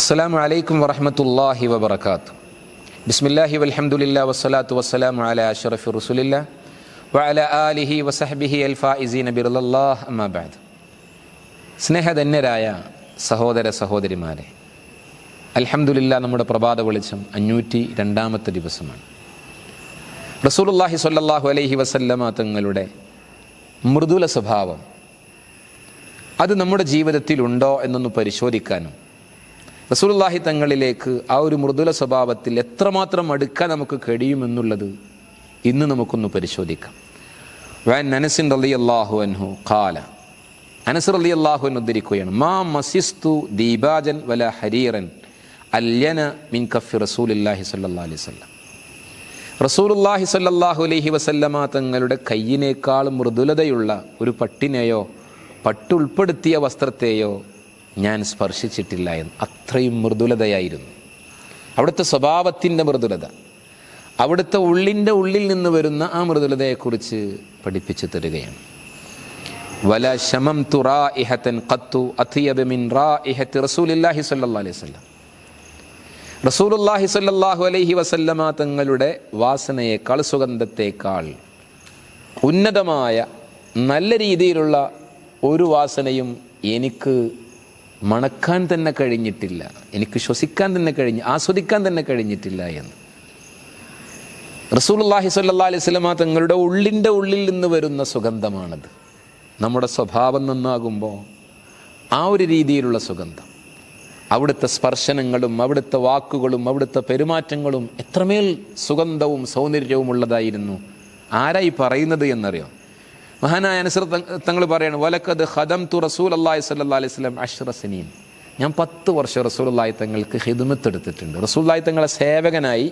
അസ്സലാമു വലൈക്കും വറഹമത്തല്ലാഹി വബർക്കാത്തു ബിസ്മില്ലാഹി വലഹമുല്ല വസ്സലാത്തു വസ്സലാം അല അഷറഫ് റസുലില്ല വഅല ആലിഹി വസഹബിഹി അൽഫായിസീന ബിറലല്ലാഹ് അമ്മാ ബഅദ്. സ്നേഹധന്യരായ സഹോദര സഹോദരിമാരെ അൽഹംദുലില്ലാ നമ്മുടെ പ്രഭാത വെളിച്ചം അഞ്ഞൂറ്റി രണ്ടാമത്തെ ദിവസമാണ്. റസൂലുല്ലാഹി സ്വല്ലല്ലാഹു അലൈഹി വസല്ലമ തങ്ങളുടെ മൃദുല സ്വഭാവം അത് നമ്മുടെ ജീവിതത്തിലുണ്ടോ എന്നൊന്ന് പരിശോധിക്കാനും റസൂലുള്ളാഹി തങ്ങളിലേക്ക് ആ ഒരു മൃദുല സ്വഭാവത്തിൽ എത്രമാത്രം അടുക്കാൻ നമുക്ക് കഴിയുമെന്നുള്ളത് ഇന്ന് നമുക്കൊന്ന് പരിശോധിക്കാം. വാൻ നനസിൻ റലി അള്ളാഹു അൻഹു ഖാല. അനസ് റലി അള്ളാഹു അൻ ഉദ്ധരിക്കുകയാണ് മാ മസിസ്തു ദീപാജൻ വല ഹരീറൻ അല്യന മിൻ കഫി റസൂലില്ലാഹി സല്ലാ അലൈഹി വസല്ലം. റസൂലുള്ളാഹി സല്ലാഹു അലൈഹി വസല്ലമ തങ്ങളുടെ കയ്യിനേക്കാൾ മൃദുലതയുള്ള ഒരു പട്ടിനെയോ പട്ടുൾപ്പെടുത്തിയ വസ്ത്രത്തെയോ ഞാൻ സ്പർശിച്ചിട്ടില്ല എന്ന്. അത്രയും മൃദുലതയായിരുന്നു. അവിടുത്തെ സ്വഭാവത്തിന്റെ മൃദുലത അവിടുത്തെ ഉള്ളിന്റെ ഉള്ളിൽ നിന്ന് വരുന്ന ആ മൃദുലതയെക്കുറിച്ച് പഠിപ്പിച്ചു തരികയാണ്. വല ശമം തുറാ ഇഹത്തൻ ഖത്തു അഥിയബിൻ റാ ഇഹത്ത് റസൂലില്ലാഹി സല്ലല്ലാഹു അലൈഹി വസല്ലം. റസൂലുല്ലാഹി സല്ലല്ലാഹു അലൈഹി വസല്ലമ തങ്ങളുടെ വാസനയേക്കാൾ സുഗന്ധത്തേക്കാൾ ഉന്നതമായ നല്ല രീതിയിലുള്ള ഒരു വാസനയും എനിക്ക് മണക്കാൻ തന്നെ കഴിഞ്ഞിട്ടില്ല. എനിക്ക് ശ്വസിക്കാൻ തന്നെ കഴിഞ്ഞ് ആസ്വദിക്കാൻ തന്നെ കഴിഞ്ഞിട്ടില്ല എന്ന്. റസൂലുള്ളാഹി സ്വല്ലല്ലാഹി അലൈഹി വസല്ലമ തങ്ങളുടെ ഉള്ളിന്റെ ഉള്ളിൽ നിന്ന് വരുന്ന സുഗന്ധമാണത്. നമ്മുടെ സ്വഭാവം നന്നാകുമ്പോൾ ആ ഒരു രീതിയിലുള്ള സുഗന്ധം. അവിടുത്തെ സ്പർശനങ്ങളും അവിടുത്തെ വാക്കുകളും അവിടുത്തെ പെരുമാറ്റങ്ങളും എത്രമേൽ സുഗന്ധവും സൗന്ദര്യവും ഉള്ളതായിരുന്നു. ആരായി പറയുന്നത് എന്നറിയോ? മഹാനായ അനുസൃ തങ്ങൾ പറയാണ് വലക്കത് ഹദം തു റസൂൽ അള്ളാഹി സല്ലാ അലൈഹി സ്വലം അഷ്റസനീൻ ഞാൻ പത്ത് വർഷം റസൂൽ അള്ളാഹി തങ്ങൾക്ക് ഹിദുമത്ത് എടുത്തിട്ടുണ്ട് അള്ളാഹി തങ്ങളെ സേവകനായി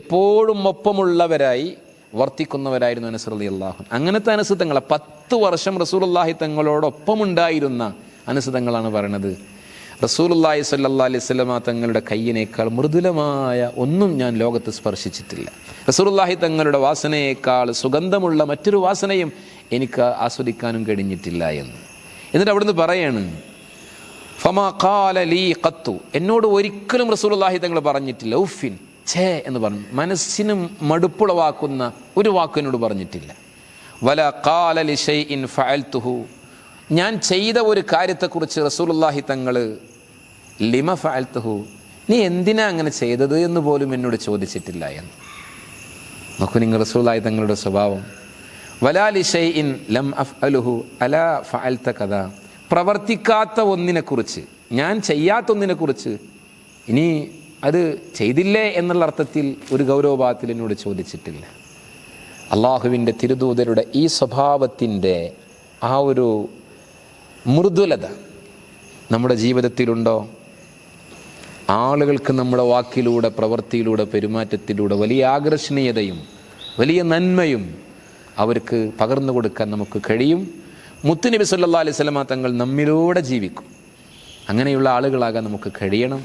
എപ്പോഴും ഒപ്പമുള്ളവരായി വർത്തിക്കുന്നവരായിരുന്നു അനസർ അലി അള്ളാഹു അങ്ങനത്തെ അനുസൃതങ്ങളെ പത്ത് വർഷം റസൂൽ അള്ളാഹി തങ്ങളോടൊപ്പമുണ്ടായിരുന്ന അനുസൃതങ്ങളാണ് പറയണത്. റസൂൽ അള്ളാഹി സല്ലാ അലൈഹി സ്വലമ തങ്ങളുടെ കയ്യിനേക്കാൾ മൃദുലമായ ഒന്നും ഞാൻ ലോകത്ത് സ്പർശിച്ചിട്ടില്ല. റസൂൽ അള്ളാഹി തങ്ങളുടെ വാസനയേക്കാൾ സുഗന്ധമുള്ള മറ്റൊരു വാസനയും എനിക്ക് ആസ്വദിക്കാനും കഴിഞ്ഞിട്ടില്ല എന്ന്. എന്നിട്ട് അവിടുന്ന് പറയാണ് ഫമാ ലീ ഖത്തു. എന്നോട് ഒരിക്കലും റസൂലുള്ളാഹി തങ്ങൾ പറഞ്ഞിട്ടില്ല. ഉഫിൻ ഛേ എന്ന് പറഞ്ഞു. മനസ്സിന് മടുപ്പുളവാക്കുന്ന ഒരു വാക്ക് എന്നോട് പറഞ്ഞിട്ടില്ല. വല ഖാല ലി ഷൈഇൻ ഫഅൽതുഹു. ഞാൻ ചെയ്ത ഒരു കാര്യത്തെക്കുറിച്ച് റസൂലുള്ളാഹി തങ്ങൾ ലിമ ഫഅൽതുഹു? നീ എന്തിനാ അങ്ങനെ ചെയ്തത്? എന്ന് പോലും എന്നോട് ചോദിച്ചിട്ടില്ല എന്ന്. നോക്കൂ നിങ്ങൾ റസൂലുള്ളാഹി തങ്ങളുടെ സ്വഭാവം. വലാലി ഷൈഇൻ ലം അഫ് അലുഹു അല ഫഅൽത കഥ പ്രവർത്തിക്കാത്ത ഒന്നിനെക്കുറിച്ച് ഞാൻ ചെയ്യാത്ത ഒന്നിനെക്കുറിച്ച് ഇനി അത് ചെയ്തില്ലേ എന്നുള്ള അർത്ഥത്തിൽ ഒരു ഗൗരവഭാഗത്തിൽ എന്നോട് ചോദിച്ചിട്ടില്ല. അള്ളാഹുവിന്റെ തിരുദൂതരുടെ ഈ സ്വഭാവത്തിന്റെ ആ ഒരു മൃദുലത നമ്മുടെ ജീവിതത്തിലുണ്ടോ? ആളുകൾക്ക് നമ്മുടെ വാക്കിലൂടെ പ്രവൃത്തിയിലൂടെ പെരുമാറ്റത്തിലൂടെ വലിയ ആകർഷണീയതയും വലിയ നന്മയും അവർക്ക് പകർന്നു കൊടുക്കാൻ നമുക്ക് കഴിയും. മുത്തുനബി സല്ലാ അലൈഹി സ്വലമ തങ്ങൾ നമ്മിലൂടെ ജീവിക്കും. അങ്ങനെയുള്ള ആളുകളാകാൻ നമുക്ക് കഴിയണം.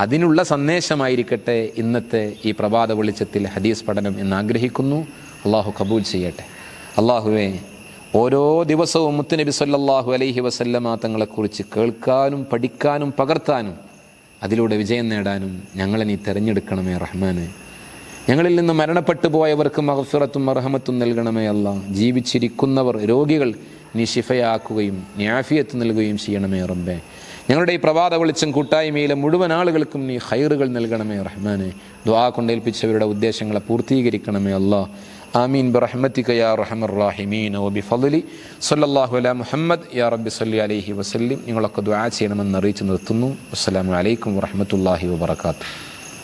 അതിനുള്ള സന്ദേശമായിരിക്കട്ടെ ഇന്നത്തെ ഈ പ്രഭാത വെളിച്ചത്തിൽ ഹദീസ് പഠനം എന്ന് ആഗ്രഹിക്കുന്നു. അള്ളാഹു കബൂൽ ചെയ്യട്ടെ. അള്ളാഹുവെ ഓരോ ദിവസവും മുത്തുനബി സല്ലാഹു അലൈഹി വസല്ലമ തങ്ങളെക്കുറിച്ച് കേൾക്കാനും പഠിക്കാനും പകർത്താനും അതിലൂടെ വിജയം നേടാനും ഞങ്ങളെ നീ തിരഞ്ഞെടുക്കണമേ റഹ്മാനെ. ഞങ്ങളിൽ നിന്ന് മരണപ്പെട്ടു പോയവർക്ക് മഹഫിറത്തും അർഹമത്തും നൽകണമേ അല്ല. ജീവിച്ചിരിക്കുന്നവർ രോഗികൾ നീ ശിഫയാക്കുകയും നൽകുകയും ചെയ്യണമേ റബ്ബേ. ഞങ്ങളുടെ ഈ പ്രഭാത വെളിച്ചം കൂട്ടായ്മയിലെ മുഴുവൻ ആളുകൾക്കും നീ ഹൈറുകൾ നൽകണമേ റഹ്മാനെ. ദ്വാ കൊണ്ടേൽപ്പിച്ചവരുടെ ഉദ്ദേശങ്ങളെ പൂർത്തീകരിക്കണമേ അല്ലാ. ആമീൻ. ബറഹ്മത്തിക യാ റഹമർ റാഹിമീൻ. ഓ ബി ഫലി സല്ലല്ലാഹു അലാ മുഹമ്മദ്. യാ റബ്ബി സല്ലി അലൈഹി വസല്ലിം. നിങ്ങളൊക്കെ ദ്വാ ചെയ്യണമെന്ന് അറിയിച്ചു നിർത്തുന്നു. അസ്സലാമു അലൈക്കും വറഹ്മത്തുള്ളാഹി വബറകാതുഹു.